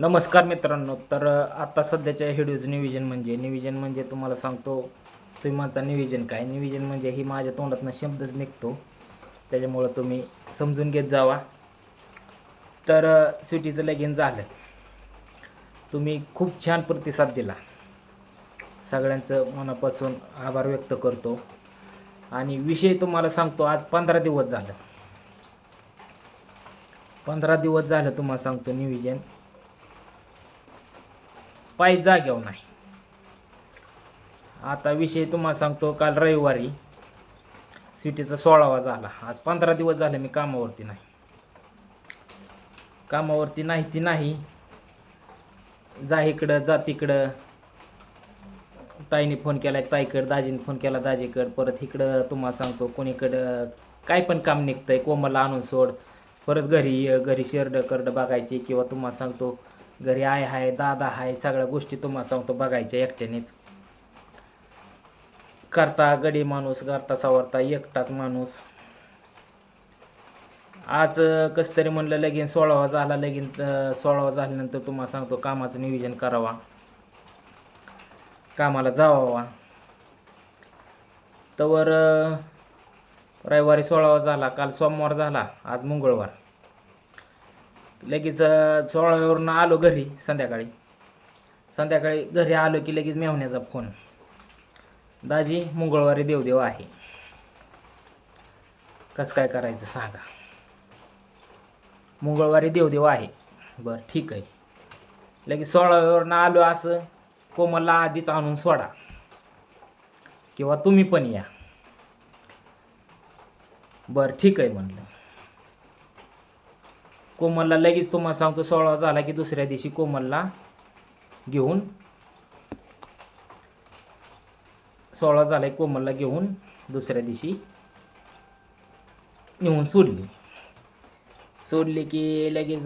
नमस्कार मित्रांनो तर आता सध्याच्या व्हिडिओचं निविजन म्हणजे निविजन म्हणजे तुम्हाला सांगतो तुम्ही माझं निविजन काय? निविजन म्हणजे ही माझ्या तोंडातनं शब्दच निघतो. त्याच्यामुळं तुम्ही समजून घेत जावा. तर सिटीचं लगीन झालं. तुम्ही खूप छान प्रतिसाद दिला. सगळ्यांचं मनापासून आभार व्यक्त करतो. आणि विषय तुम्हाला सांगतो आज पंधरा दिवस झालं. पंधरा दिवस झालं तुम्हाला सांगतो निविजन पाय जाग्यावर नाही. आता विषय तुम्हाला सांगतो काल रविवारी स्वीटीचा सोळावा झाला. आज पंधरा दिवस झाले मी कामावरती नाही. कामावरती नाही ती नाही. जा इकडं जा तिकडं. ताईने फोन केला ताईकडं दाजीने फोन केला दाजीकडं. परत इकडं तुम्हाला सांगतो कोणीकडं काय पण काम निघतंय कोमला आणून सोड. परत घरी घरी शेरडं करडं बघायची किंवा तुम्हाला सांगतो घरी आय हाय दादा हाय सगळ्या गोष्टी तुम्हाला सांगतो बघायच्या एकट्यानेच. करता गडी माणूस करता सावरता एकटाच माणूस. आज कसं तरी म्हणलं लगीन सोळावा झाला लगीन सोळावा झाल्यानंतर तुम्हाला सांगतो कामाचं नियोजन करावा. कामाला जावावा. तवर रविवारी सोळावा झाला काल सोमवार झाला आज मंगळवार. लगेच अं, सोळाव्यावरून आलो घरी संध्याकाळी. संध्याकाळी घरी आलो की लगेच मेवण्याचा फोन. दाजी मंगळवारी देवदेव आहे. कसं काय करायचं सांगा. मंगळवारी देवदेव आहे. बरं ठीक आहे. लगेच सोळाव्यावरून आलो असं कोमलला आधीच आणून सोडा. किंवा तुम्ही पण या. बरं ठीक आहे म्हणलं. कोमलला लगेच तुम्हाला सांगतो सोळा झाला की दुसऱ्या दिवशी कोमलला घेऊन. सोळा झाला की कोमलला घेऊन दुसऱ्या दिवशी नेऊन सोडली. सोडली की लगेच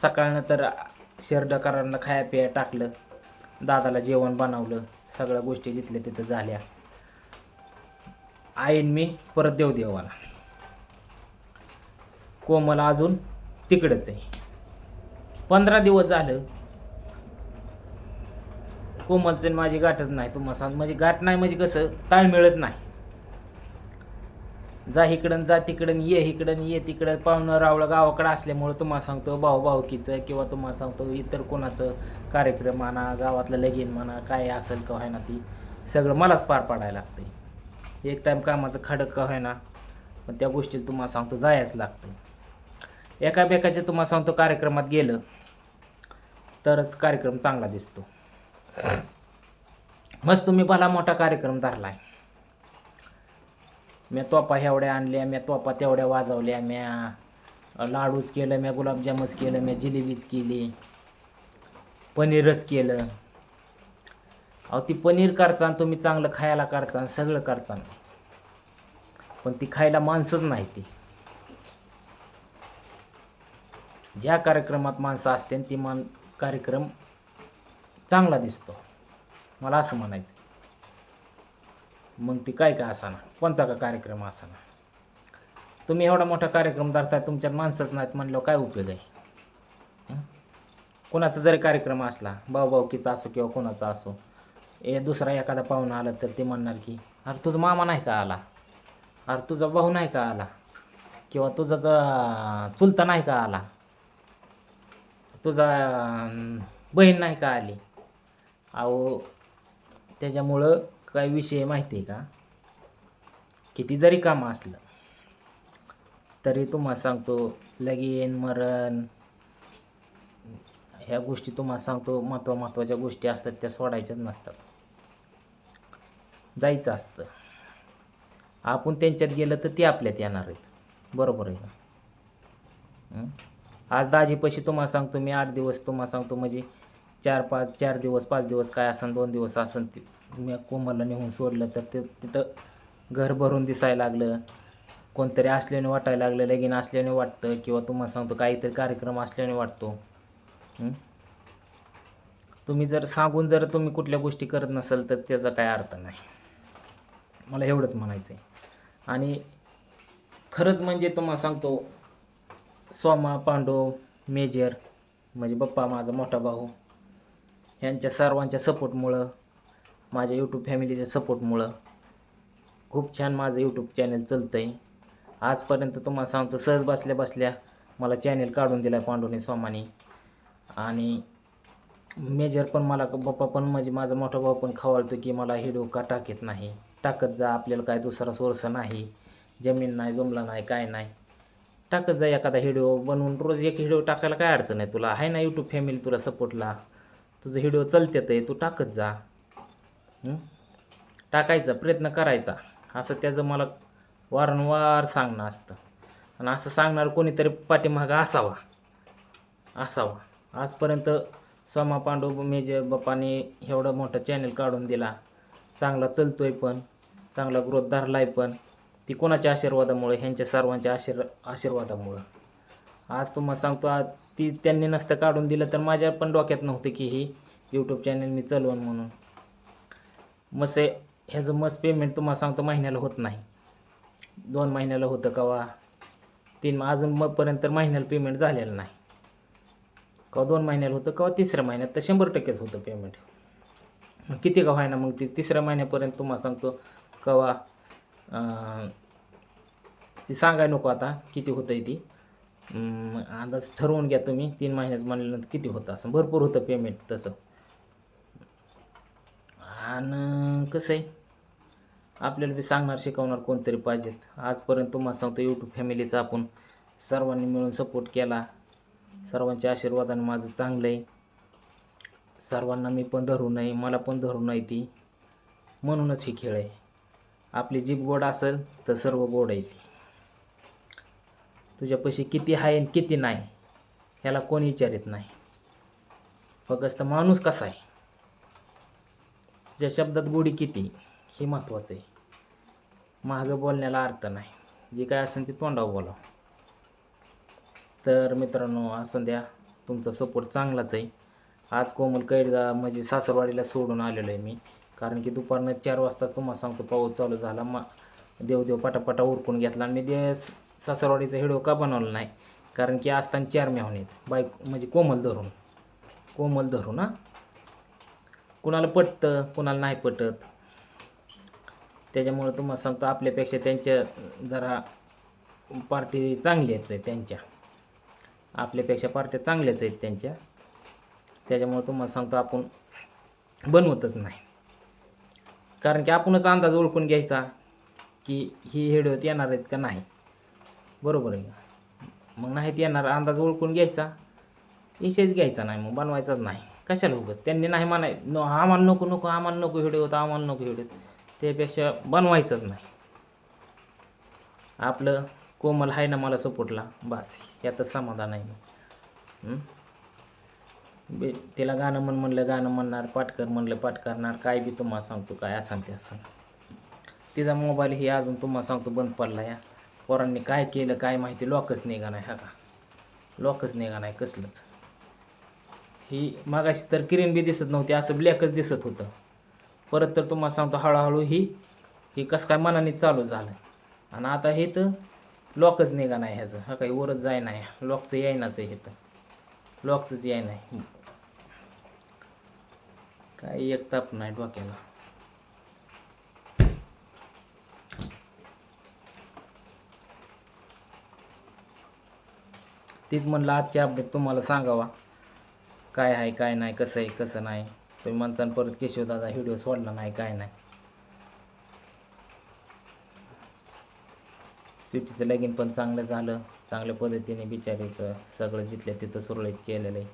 सकाळनं तर शेरडकरांना खाया पिया टाकलं दादाला जेवण बनवलं सगळ्या गोष्टी जिथल्या तिथं झाल्या. आईन मी परत देव देवाला. कोमल अजून तिकडंच आहे. पंधरा दिवस झालं. कोमलचं आणि माझी गाठच नाही तुम्हाला सांग म्हणजे गाठ नाही म्हणजे कसं ताळमेळच नाही. जा इकडं जा तिकडं ये इकडं ये तिकडं. पाहुणं रावळं गावाकडं असल्यामुळं तुम्हाला सांगतो भाऊ भाऊकीचं किंवा तुम्हाला सांगतो इतर कोणाचं कार्यक्रम म्हणा गावातलं लगीन म्हणा काय असेल का व्हायना ती सगळं मलाच पार पाडायला लागतं एक टाईम कामाचं खडक का व्हायना पण त्या गोष्टीला तुम्हाला सांगतो जायच लागतं एका बेकाच्या तुम्हाला सांगतो कार्यक्रमात गेलं तरच कार्यक्रम चांगला दिसतो. मस्त तुम्ही भला मोठा कार्यक्रम धरलाय. म्या तोपा एवढ्या आणल्या म्या तोपा तेवढ्या वाजवल्या म्या लाडूच केलं म्या गुलाबजामच केलं म्या जिलेबीच केली पनीरच केलं. अहो ती पनीर करचान तुम्ही चांगलं खायला करचान सगळं करचान पण ती खायला माणसंच नाही ती. ज्या कार्यक्रमात माणसं असते ती मान कार्यक्रम चांगला दिसतो. मला असं म्हणायचं मग ती काय काय असाना? कोणचा का कार्यक्रम असाना? तुम्ही एवढा मोठा कार्यक्रम धरताय तुमच्यात माणसंच नाहीत म्हणल्यावर काय उपयोग आहे? कुणाचा कोणाचा जरी कार्यक्रम असला भाऊ भाऊकीचा असो किंवा कोणाचा असो ए दुसरा एखादा पाहुणा आला तर ते म्हणणार की अरे तुझा मामा नाही का आला? अरे तुझा भाऊ नाही का आला? किंवा तुझा चुलता नाही का आला? तुझा बहीण नाही का आली? अहो त्याच्यामुळं काय विषय माहिती आहे का? किती जरी काम असलं तरी तुम्हाला सांगतो लगीन मरण ह्या गोष्टी तुम्हाला सांगतो महत्त्व महत्त्वाच्या गोष्टी असतात त्या सोडायच्याच नसतात. जायचं असतं. आपण त्यांच्यात गेलं तर ते आपल्यात येणार आहेत. बरोबर आहे का? आज दाजीपाशी तुम्हाला सांगतो मी आठ दिवस तुम्हाला सांगतो म्हणजे चार पाच चार दिवस पाच दिवस काय असन दोन दिवस असन ते मी कोमलला नेऊन सोडलं तर ते तिथं घर भरून दिसायला लागलं. कोणतरी असल्याने वाटायला लागलं लगीन असल्याने वाटतं किंवा तुम्हाला सांगतो काहीतरी कार्यक्रम असल्याने वाटतो. तुम्ही जर सांगून जर तुम्ही कुठल्या गोष्टी करत नसाल तर त्याचा काय अर्थ नाही. मला एवढंच म्हणायचं आहे आणि खरंच म्हणजे तुम्हाला सांगतो सोमा पांडव मेजर म्हणजे बप्पा माझा मोठा भाऊ ह्यांच्या सर्वांच्या सपोर्टमुळं माझ्या यूट्यूब फॅमिलीच्या सपोर्टमुळं खूप छान माझं यूट्यूब चॅनल चालतं आहे आजपर्यंत तुम्हाला सांगतो सहज बसल्या बसल्या मला चॅनल काढून दिला आहे पांडुनी स्वामाने आणि मेजर पण मला पप्पा पण म्हणजे माझा मोठा भाऊ पण खवळतो की मला हिडो का टाकत नाही? टाकत जा आपल्याला काय दुसरा सोर्स नाही. जमीन नाही जमला नाही काय नाही. टाकत जा एखादा व्हिडिओ बनवून. रोज एक व्हिडिओ टाकायला काय अडचण आहे तुला? आहे ना यूट्यूब फॅमिली तुला सपोर्टला तुझं व्हिडिओ चालतेत आहे तू टाकत जा. टाकायचा प्रयत्न करायचा. असं त्याचं मला वारंवार सांगणं असतं. आणि असं सांगणार कोणीतरी पाठीमागा असावा. असावा. आजपर्यंत सोमा पांडू मेजे बापाने एवढं मोठं चॅनल काढून दिला. चांगला चलतो आहे पण. चांगला ग्रोथ धरला आहे पण. ती कोणाच्या आशीर्वादामुळे ह्यांच्या सर्वांच्या आशीर् आशीर्वादामुळं. आज तुम्हाला सांगतो आज ती त्यांनी नसतं काढून दिलं तर माझ्या पण डोक्यात नव्हतं की ही यूट्यूब चॅनल मी चालवून म्हणून. मस ह्याचं मस पेमेंट तुम्हाला सांगतो महिन्याला होत नाही. दोन महिन्याला होतं कवा? तीन अजून मगपर्यंत तर महिन्याला पेमेंट झालेलं नाही. कवा दोन महिन्याला होतं कवा तिसऱ्या महिन्यात तर शंभर टक्केच होतं पेमेंट मग किती का ना मग ती तिसऱ्या महिन्यापर्यंत तुम्हाला सांगतो कवा ती सांगाय नको आता किती होतं आहे ती अंदाज ठरवून घ्या तुम्ही तीन महिन्याचं म्हणल्यानंतर किती होतं असं. भरपूर होतं पेमेंट तसं. आणि कसं आहे आपल्याला बी सांगणार शिकवणार कोणतरी पाहिजेत. आजपर्यंत तुम्हाला सांगतो यूट्यूब फॅमिलीचा आपण सर्वांनी मिळून सपोर्ट केला. सर्वांच्या आशीर्वादाने माझं चांगलं आहे सर्वांना मी पण धरू नाही मला पण धरू नाही ती. म्हणूनच ही खेळ आहे. आपली जीभ गोड असेल तर सर्व गोड आहे ती. तुझ्यापाशी किती आहे आणि किती नाही ह्याला कोणी विचारित नाही. फक्त माणूस कसा आहे? तुझ्या शब्दात गोडी किती हे महत्त्वाचं आहे. मागं बोलण्याला अर्थ नाही. जे काय असेल ते तोंडावर बोलावं. तर मित्रांनो असून द्या तुमचा सपोर्ट चांगलाच आहे. आज कोमल कैडगा म्हणजे सासरवाडीला सोडून आलेलो आहे मी. कारण की दुपारनं चार वाजता तुम्हाला सांगतो पाऊस चालू झाला मा देवदेव पटापटा उरकून घेतला. आणि मी दे सासरवाडीचा व्हिडिओ का बनवला नाही. कारण की असताना चार मेहून आहेत. बाईक म्हणजे कोमल धरून. कोमल धरून हां. कुणाला पटतं कुणाला नाही पटत. त्याच्यामुळं तुम्हाला सांगतो आपल्यापेक्षा त्यांच्या जरा पार्टी चांगली आहेत त्यांच्या. आपल्यापेक्षा पार्ट्या चांगल्याच आहेत त्यांच्या. त्याच्यामुळं तुम्हाला सांगतो आपण बनवतच नाही. कारण की आपणच अंदाज ओळखून घ्यायचा की ही हेडवत येणार आहेत का नाही. बरोबर आहे का? मग नाहीत येणार अंदाज ओळखून घ्यायचा. विषयच घ्यायचा नाही मग बनवायचाच नाही. कशाला उगच? त्यांनी नाही म्हणाय न आम्हाला नको नको आम्हाला नको व्हिडिओ होता आम्हाला नको व्हिडिओ त्यापेक्षा बनवायचंच नाही. आपलं कोमल आहे ना मला सपोर्टला बास यातच समाधान आहे मग. बे तिला गाणं म्हण म्हणलं गाणं म्हणणार पाटकर म्हणलं पाठ करणार काय बी तुम्हाला सांगतो काय असं ते असं तिचा मोबाईल हे अजून तुम्हाला सांगतो बंद पडला या. पोरांनी काय केलं काय माहिती लॉकच निघा नाही हा का? लॉकच निघा नाही कसलंच. ही मागाशी तर किरण बी दिसत नव्हती असं ब्लॅकच दिसत होतं. परत तर तुम्हाला सांगतो हळूहळू ही ही कसं काय मनाने चालू झालं. आणि आता हे तर लॉकच निघा नाही ह्याचं हा काही वरच जाय नाही लॉकचं यायनाच आहे हे तर. लॉकचंच याय नाही काय एक ताप नाही डोक्याला. तीच म्हणलं आजची अपडेट तुम्हाला सांगावा. काय आहे काय नाही कसं आहे कसं नाही. तुम्ही म्हणसान परत केशवदादा व्हिडिओ सोडला नाही काय नाही. स्वीटीचं लगीन पण चांगलं झालं. चांगल्या पद्धतीने बिचारीचं सगळं जिथल्या तिथं सुरळीत केलेलं आहे.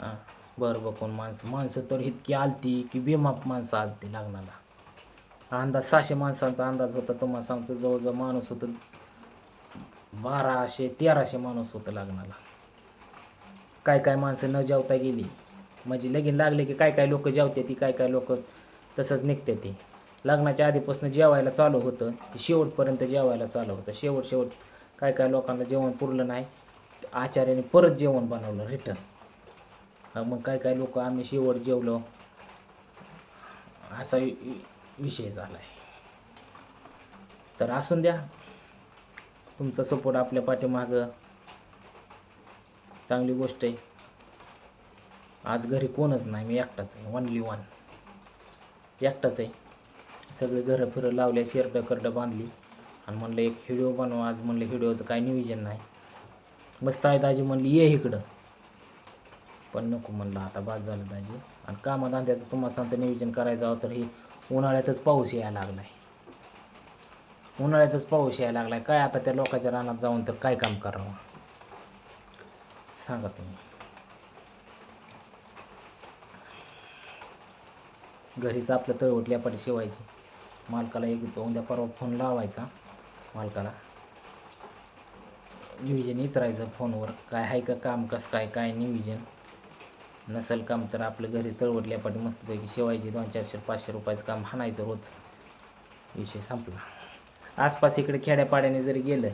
हां बरं बघून माणसं माणसं तर इतकी आलती की बेमाप माणसं आलती लग्नाला. अंदाज सहाशे माणसांचा अंदाज होता तुम्हाला सांगतो जवळजवळ माणूस होतं बाराशे तेराशे माणूस होतं लग्नाला. काय काय माणसं न जेवता गेली. म्हणजे लगीन लागले की काय काय लोक जेवते ती काय काय लोक तसंच निघते ती. लग्नाच्या आधीपासून जेवायला चालू होतं. ते शेवटपर्यंत जेवायला चालू होतं. शेवट शेवट काय काय लोकांना जेवण पुरलं नाही. आचार्याने परत जेवण बनवलं रिटर्न मग काय काय लोक आम्ही शेवट जेवलो. असा वि- विषय झाला आहे तर असून द्या. तुमचा सपोर्ट आपल्या पाठीमागं. चांगली गोष्ट आहे. आज घरी कोणच नाही मी एकटाच आहे ओनली वन एकटाच आहे. सगळे घरं फिरं लावले शेरडं करडं बांधली. आणि म्हणलं एक व्हिडिओ बनवा. आज म्हणलं व्हिडिओचं काय नियोजन नाही. मस्त आहे दाजी म्हणली ये इकडं. पण नको म्हणलं आता बाद झालं दाजी. आणि कामाधंद्याचं तुम्हाला सांगतं नियोजन करायचं हवं तर हे उन्हाळ्यातच पाऊस यायला लागला आहे उन्हाळ्यातच पाऊस यायला लागला आहे काय आता त्या लोकांच्या रानात जाऊन तर काय काम करावं? सांगा तुम्ही. घरीच आपलं तळवट लेपाटी शिवायची. मालकाला एक उद्या परवा फोन लावायचा. मालकाला. नियोजन विचारायचं फोनवर. काय आहे का काम कसं काय काय नियोजन? नसेल काम तर आपलं घरी तळवट लेपाटी मस्तपैकी शिवायची. दोन चारशे पाचशे रुपयाचं काम हाणायचं रोज. विषय संपला. आसपास इकडे खेड्यापाड्याने जरी गेलं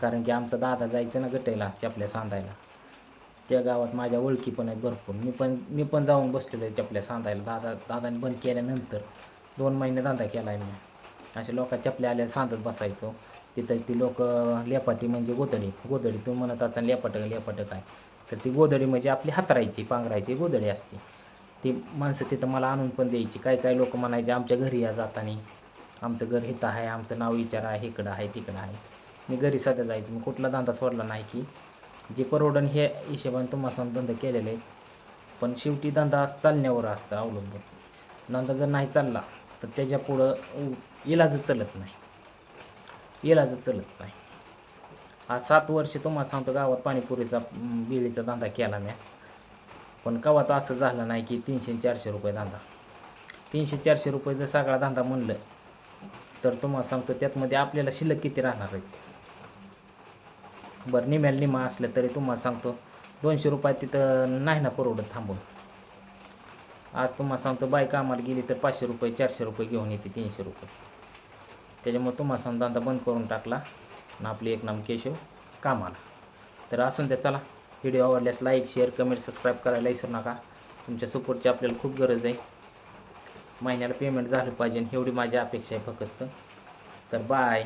कारण की आमचा दादा जायचं ना गटायला चपल्या सांधायला. त्या गावात माझ्या ओळखी पण आहेत भरपूर. मी पण मी पण जाऊन बसलेलो आहे चपल्या सांधायला. दादा दादाने बंद केल्यानंतर दोन महिने धंदा केला आहे मी. असे लोक चपल्या आल्या सांधत बसायचो. तिथं ती लोक लेपाटी म्हणजे गोदडी गोदडी तू म्हणत असा लेपाटं लेपाटं काय तर ती गोदडी म्हणजे आपली हातरायची पांघरायची गोदडी असते. ती माणसं तिथं मला आणून पण द्यायची. काय काय लोक म्हणायचे आमच्या घरी या जाताना. आमचं घर इथं आहे आमचं नाव विचार आहे इकडं आहे तिकडं आहे. मी घरी सध्या जायचं मी कुठला धंदा सोडला नाही की. जे परवडण हे हिशोबाने तुम्हाला धंदा केलेले आहेत. पण शेवटी धंदा चालण्यावर असतं अवलंबून. धंदा जर नाही चालला तर त्याच्या पुढं इलाजच चालत नाही. इलाजच चालत नाही. आज सात वर्ष तुम्हाला सांगतो गावात पाणीपुरीचा बिळीचा धंदा केला मी. पण कवाचं असं झालं नाही की तीनशे चारशे रुपये धंदा. तीनशे चारशे रुपये जर सगळा धंदा म्हणलं तर तुम्हाला सांगतो त्यातमध्ये आपल्याला शिल्लक किती राहणार आहे? बरं निम्याला निमा असलं तरी तुम्हाला सांगतो दोनशे रुपयात तिथं नाही ना परवडत थांबून. आज तुम्हाला सांगतो बाई कामाला गेली तर पाचशे रुपये चारशे रुपये घेऊन येते तीनशे रुपये. त्याच्यामुळे तुम्हाला सांग धंदा बंद करून टाकला आणि आपली एक नाम केशव कामाला. तर असून त्या चला. व्हिडिओ आवडल्यास लाईक शेअर कमेंट सबस्क्राईब करायला विसरू नका. तुमच्या सपोर्टची आपल्याला खूप गरज आहे. महिन्याला पेमेंट झालं पाहिजे एवढी माझी अपेक्षा आहे फक्त. तर बाय